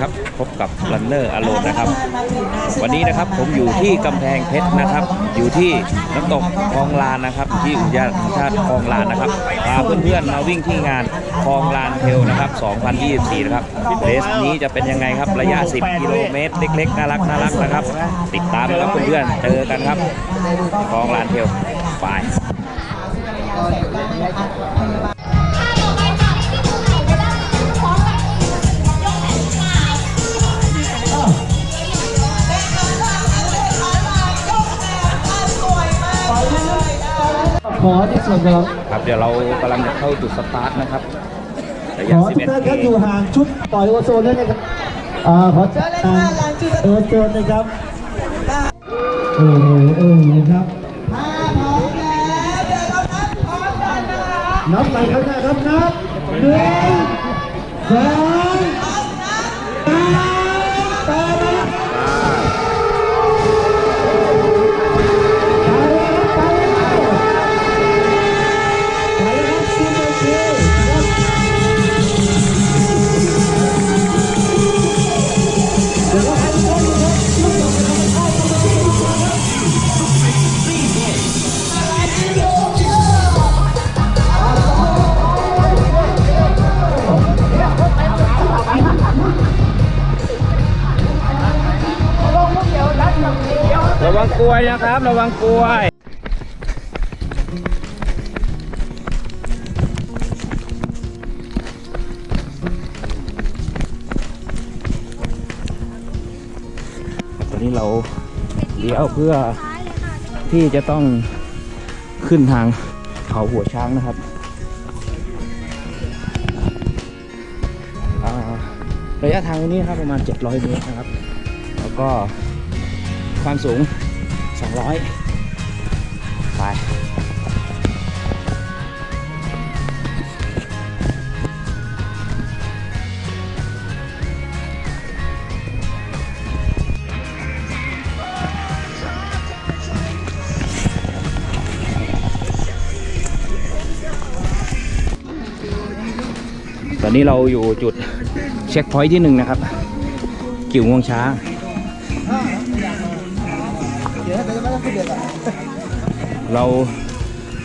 ครับ พบกับรันเนอร์อโลนนะครับ วันนี้นะครับผมอยู่ที่กำแพงเพชรนะครับ อยู่ที่น้ำตกคลองลานนะครับ ที่อุทยานแห่งชาติคลองลานนะครับพาเพื่อนๆมาวิ่งที่งานคลองลานเทลนะครับ 2024 นะครับเรสนี้จะเป็นยังไงครับระยะ 10 กิโลเมตร เล็กๆน่ารักน่ารักนะครับ ติดตามนะครับเพื่อนๆเจอกันครับคลองลานเทลไป อในส่วนของครับเดี๋ยวเรากำลังจะเข้าจุดสตาร์ทนะครับระขยะอทุกท่านครับอยู่11ห่างชุดปล่อยโอโซนด้วยนะครับอ่าขอจัดการโอโซนนะครับโอ้โหเออนะครับนับไปข้างหน้าครับนับหนึ่งสอง ระวังกลวยนะครับ ระวังกลวยตอนนี้เราเลี้ยวเพื่อที่จะต้องขึ้นทางเขาหัวช้างนะครับระยะทางนี้ครับประมาณ 700 เมตรนะครับ แล้วก็ ความสูง 200 ไป ตอนนี้เราอยู่จุดเช็คพอยท์ที่หนึ่งนะครับ กิ่วงวงช้าง เรา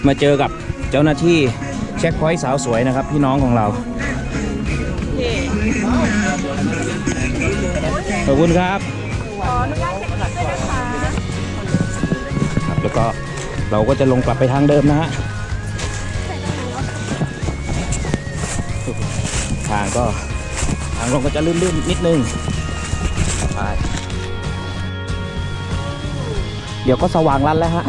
มาเจอกับเจ้าหน้าที่เช็คพอยต์สาวสวยนะครับ พี่น้องของเรา ขอบคุณครับ ครับ แล้วก็เราก็จะลงกลับไปทางเดิมนะฮะ ทางก็ทางลงก็จะลื่นๆนิดนึง เดี๋ยวก็สว่างรันแล้วฮะ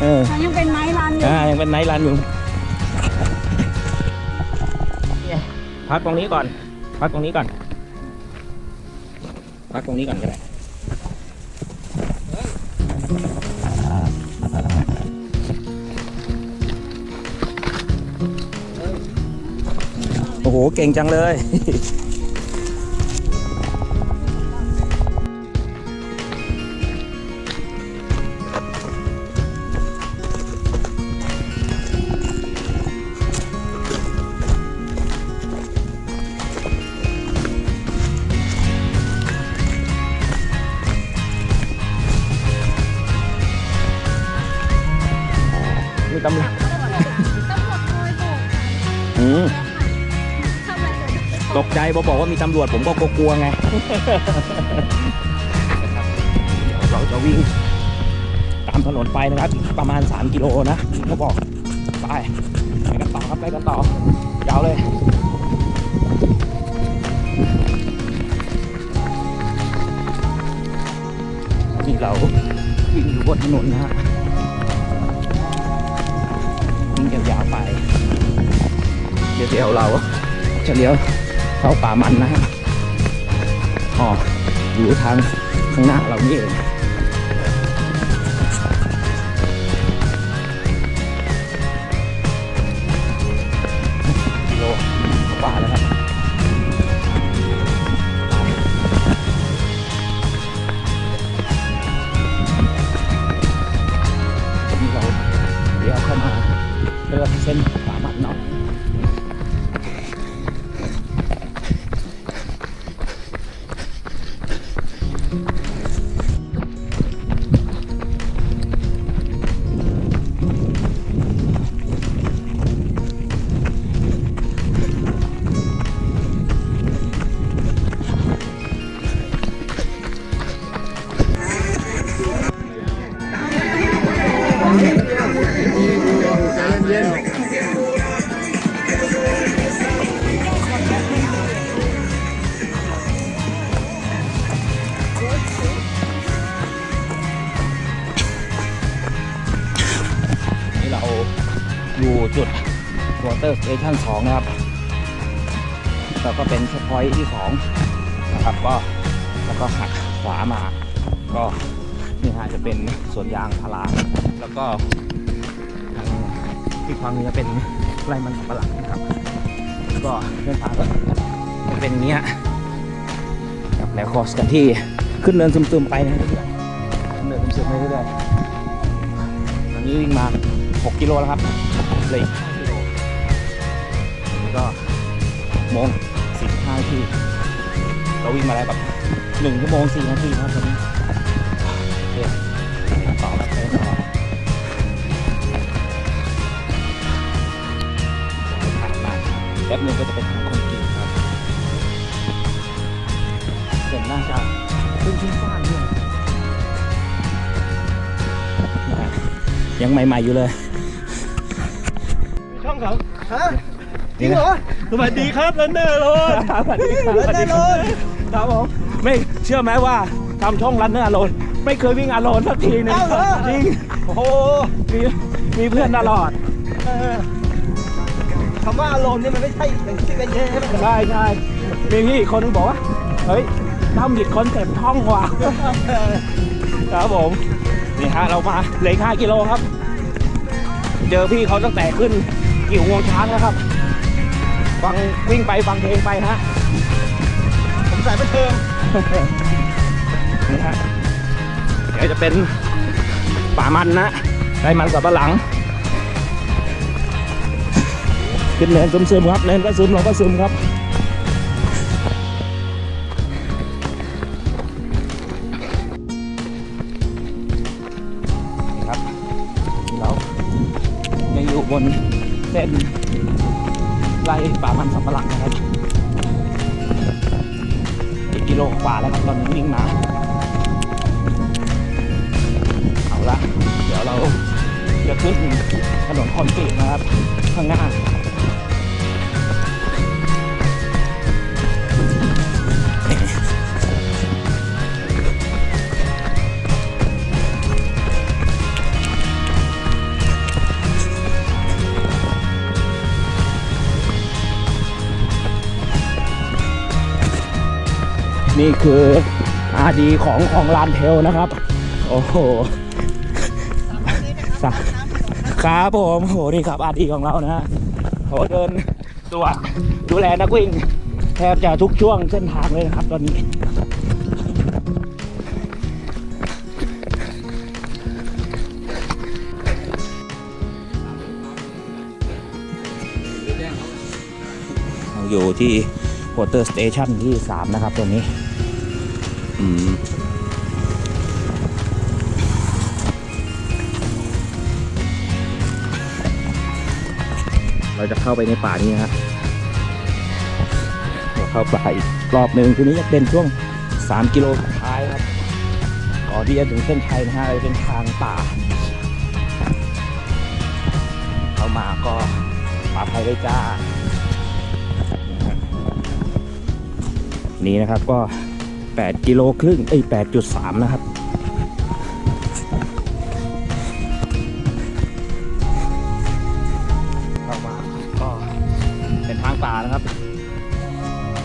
เออยังเป็นไม้รันอยู่อ่ายังเป็นไนท์รันอยู่พักตรงนี้ก่อน พักตรงนี้ก่อน พักตรงนี้ก่อนก็ได้โอ้โห เก่งจังเลย พอบอกว่ามีตำรวจผมก็กลัวๆไงเดี๋ยวเราจะวิ่งตามถนนไปนะครับ ประมาณ 3 กิโลนะเขาบอกไปไปกันต่อครับไปกันต่อยาวเลยนี่เราวิ่งอยู่บนถนนนะฮะวิ่งยาวๆไปเดี๋ยวเราจะเลี้ยว เข้าป่ามันนะฮะอ๋ออยู่ทางข้างหน้าเรานี่เอง ร์สเตชันะครับแล้วก็เป็นเช็คพอยท์ที่2นะครับก็แล้วก็หักขวามา ก็นี่ฮะจะเป็นสวนยางพาราแล้วก็ทางที่ฟังนี้จะเป็นไรมันสำปะหลังนะครับ ก็เส้นทางก็จะเป็นอย่างเนี้ยกับแนวคอสกันที่ขึ้นเนินซึมๆไปนะเรื่อยๆขึ้นเนินซึมๆไปเรื่อยๆตอนนี้วิ่งมา 6 กิโลแล้วครับเลย โมง45นาทีเราวิ่งมาแล้วแบบ1ชั่วโมง4นาทีครับตอนนี้โอเคต่อแล้วไปต่อผ่านมาแป๊บนึงก็จะเป็นทางคอนกรีตครับเห็นน่าจะขึ้นชิ้นฟ้านด้วยยังใหม่ๆอยู่เลยช่องเขาฮะ ริงเหรอสวัสดีครับรันเนอร์โรดสวัสดีครับรันเนอร์โรดครับผมไม่เชื่อไหมว่าทำช่องรันเนอร์อโลนไม่เคยวิ่งอโลนสักทีหนึงอ้าวเหรอจริงโอ้โหมีมีเพื่อนตลอดเออคำว่าอารมณ์นี่มันไม่ใช่อย่างที่เป็นเย่ใช่ไหมใช่ใช่มีพี่อีกคนนึงบอกว่าเฮ้ยทำผิดคอนเซ็ปต์ท่องว่ะครับผมนี่ฮะเรามาเหลือ5กิโลครับ เจอพี่เขาตั้งแต่ขึ้นกิ่วงวงช้างแล้วครับ ฟังวิ่งไปฟังเพลงไปฮะผมสายบันเทิงนี่ฮะเดี๋ยวจะเป็นป่ามันนะไรมันสับปะหลังขึ้นเนินซึมๆครับเนินก็ซึมเราก็ซึมครับนี่ครับเรายังอยู่บนเส้น ไล่ป่ามันสับปะหลังนะครับอีกกิโลกว่าแล้วครับตอนนี้วิ่งมาเอาละเดี๋ยวเราจะขึ้นถนนคอนกรีตนะครับ ข้างหน้า คืออาดีของของลานเทลนะครับ โอ้โหสะครับผมโหนี่ครับอาดีของเรานะฮะโหเดินตรวดูแลนักวิ่งแทบจะทุกช่วงเส้นทางเลยนะครับตอนนี้เราอยู่ที่ Water Station ที่ 3 นะครับตรงนี้ อืมเราจะเข้าไปในป่านี้ฮะเดี๋ยวเข้าป่าอีกรอบหนึ่งทีนี้จะเป็นช่วง 3 กิโลสุดท้ายครับ ก่อนที่จะถึงเส้นชัยนะฮะจะเป็นทางป่า เข้ามาก็ปลอดภัยเลยจ้า นี่นะครับก็ 8กิโลครึ่งเอ้8.3 นะครับเข้ามาก็เป็นทางป่านะครับ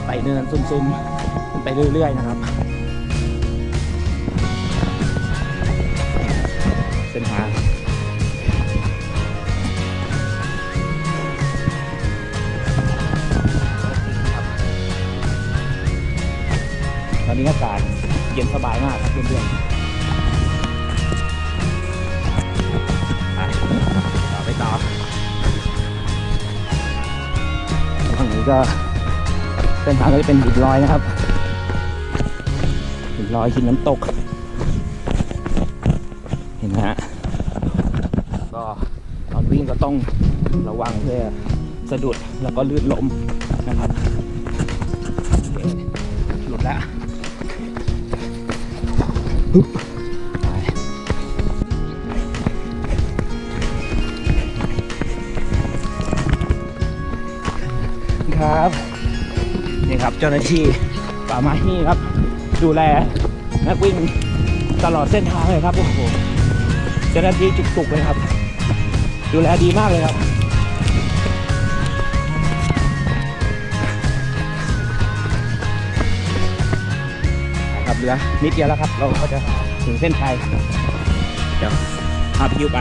ไตเนินซุ่มๆขึ้นไปเรื่อยๆนะครับ เส้นทาง นี้อากาศเย็นสบายมากครับเพื่อนๆไปต่อไปต่อทางนี้ก็เส้นทางก็จะเป็นหินลอยนะครับหินลอยหินน้ำตก เห็นไหมฮะก็ตอนวิ่งก็ต้องระวังเพื่อสะดุดแล้วก็ลื่นล้มนะครับหลุดแล้ว ปึ๊บครับนี่ครับเจ้าหน้าที่ป่าไม้นี่ครับ ดูแลนักวิ่งตลอดเส้นทางเลยครับโอ้โหเจ้าหน้าที่จุกๆเลยครับ ดูแลดีมากเลยครับ เหลือนิดเดียวแล้วครับ เราก็จะถึงเส้นชัยเดี๋ยวพาพี่ยูไป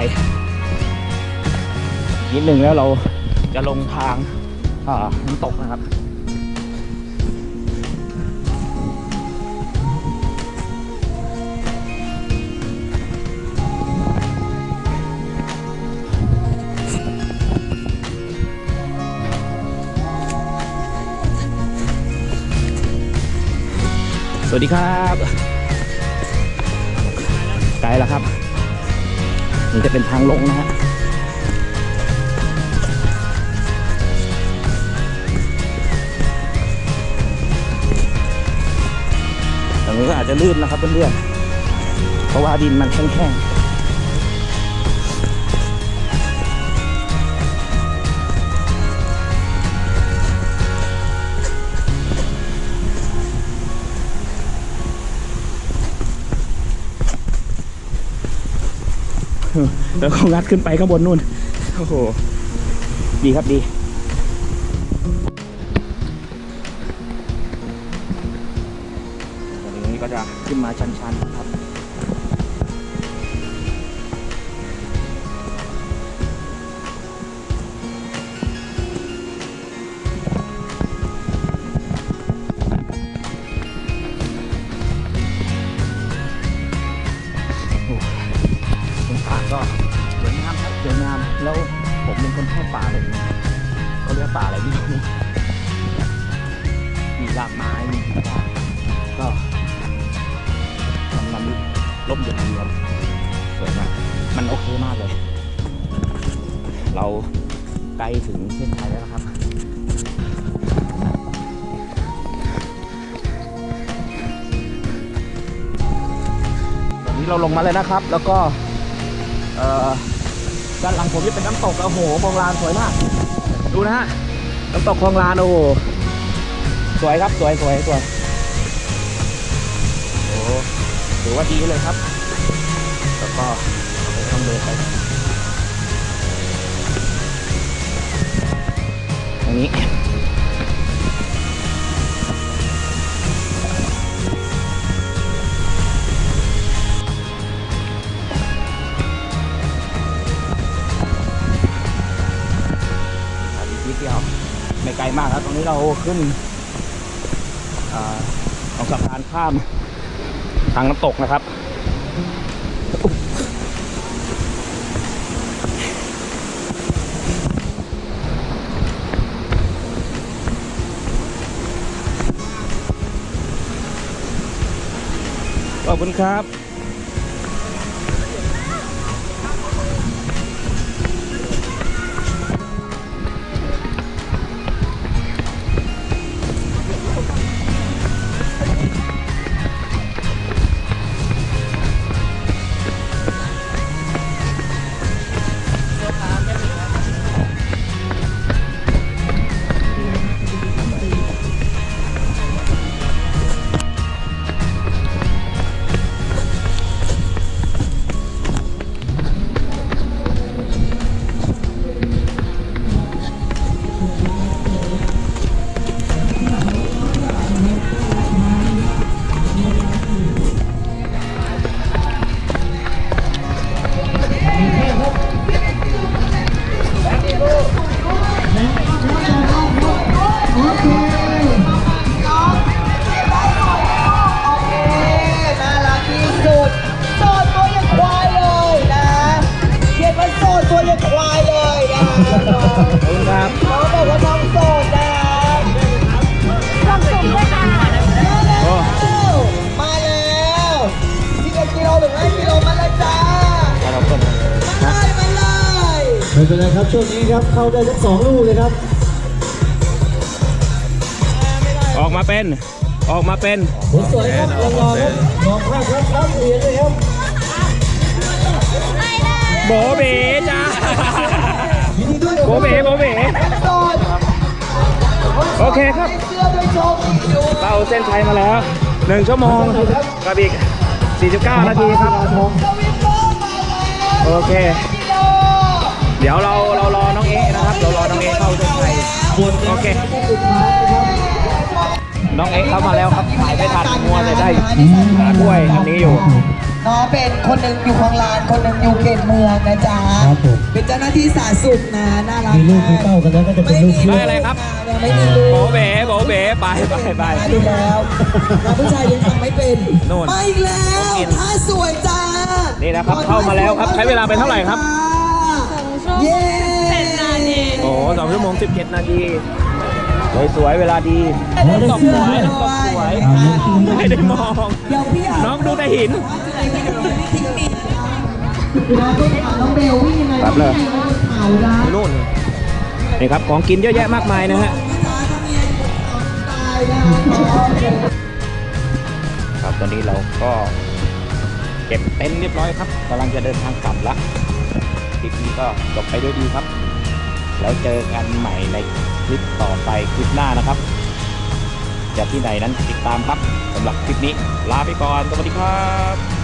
นิดหนึ่งแล้วเราจะลงทางอ่าน้ำตกนะครับ วัสดีครับไกลแล้วครับ มันจะเป็นทางลงนะฮะตรงนี้ก็อาจจะลื่นนะครับเพื่อนๆเพราะว่าดินมันแข็งๆ แล้วก็งัดขึ้นไปข้างบนนู่น โอ้โห ดีครับดีตรงนี้ก็จะขึ้นมาชันๆ เราลงมาเลยนะครับ แล้วก็ด้านหลังผมจะเป็นน้ำตกโอ้โหคลองลานสวยมาก ดูนะฮะน้ำตกคลองลานโอ้โหสวยครับสวยสวยสวยโอ้ถือว่าดีเลยครับ แล้วก็ต้องเดินไปตรงนี้ นี้เราขึ้นอของสะพานข้ามทางน้ำตกนะครับ ขอบคุณครับ เป็นไรครับช่วงนี้ครับเข้าได้ทั้งสองลูกเลยครับ ออกมาเป็น ออกมาเป็นผลสวยครับรางวัลครับบอกว่าครับรับเหรียญเลยครับโบเบจ้ายินดีด้วยนะโบเบโบเบโสดโอเคครับเสื้อด้วยโชคดีด้วยเราเส้นชัยมาแล้ว1ชั่วโมงกับอีก49 นาทีครับทองทวิตเตอร์มาแล้วโอเคกิโล เดี๋ยวเราเรารอน้องเอ๊ะนะครับ เรารอน้องเอ๊ะเข้าเส้นชัยหมดแล้วโอเคสุดท้ายนะครับน้องเอ๊ะเข้ามาแล้วครับถ่ายไม่ทันมัวแต่ได้หากล้วยอันนี้อยู่ น้องเป็นคนหนึ่งอยู่คลองลาน คนหนึ่งอยู่เขตเมืองนะจ๊ะ ครับผม เป็นเจ้าหน้าที่สาธารณสุขนะ น่ารักมีลูกมีเต้ากันแล้วก็จะเป็นลูกได้อะไรครับไม่มีลูโบกเบ๋โบเบ๋ไปไปไปมาดูแล้วน้องผู้ชายยังทำไม่เป็นโน่นมาอีกแล้วท่าสวยจ้านี่นะครับเข้ามาแล้วครับใช้เวลาไปเท่าไหร่ครับเย้โอ้ สองชั่วโมงสิบเจ็ดนาทีสวยๆเวลาดีได้ตกเสื้สอวยด้วยตกสวยอ่าลูกชิ้นไม่ได้มองเดี๋ยวพี่อยากน้องดูแต่หินว่าจะไหนไม่ได้ไม่ทิ้งดีนะน้องต้องถามน้องเบลวิ่งยังไงครับเลยวิ่งยังไงบนเขานะนู่นนี่ครับของกินเยอะแยะมากมายนะฮะตายนะครับตอนนี้เราก็เก็บเต็นท์เรียบร้อยครับกำลังจะเดินทางกลับละคลิปนี้ก็จบไปด้วยดีครับ แล้วเจอกันใหม่ในคลิปต่อไปคลิปหน้านะครับ จะที่ไหนนั้นติดตามครับสำหรับคลิปนี้ ลาไปก่อน สวัสดีครับ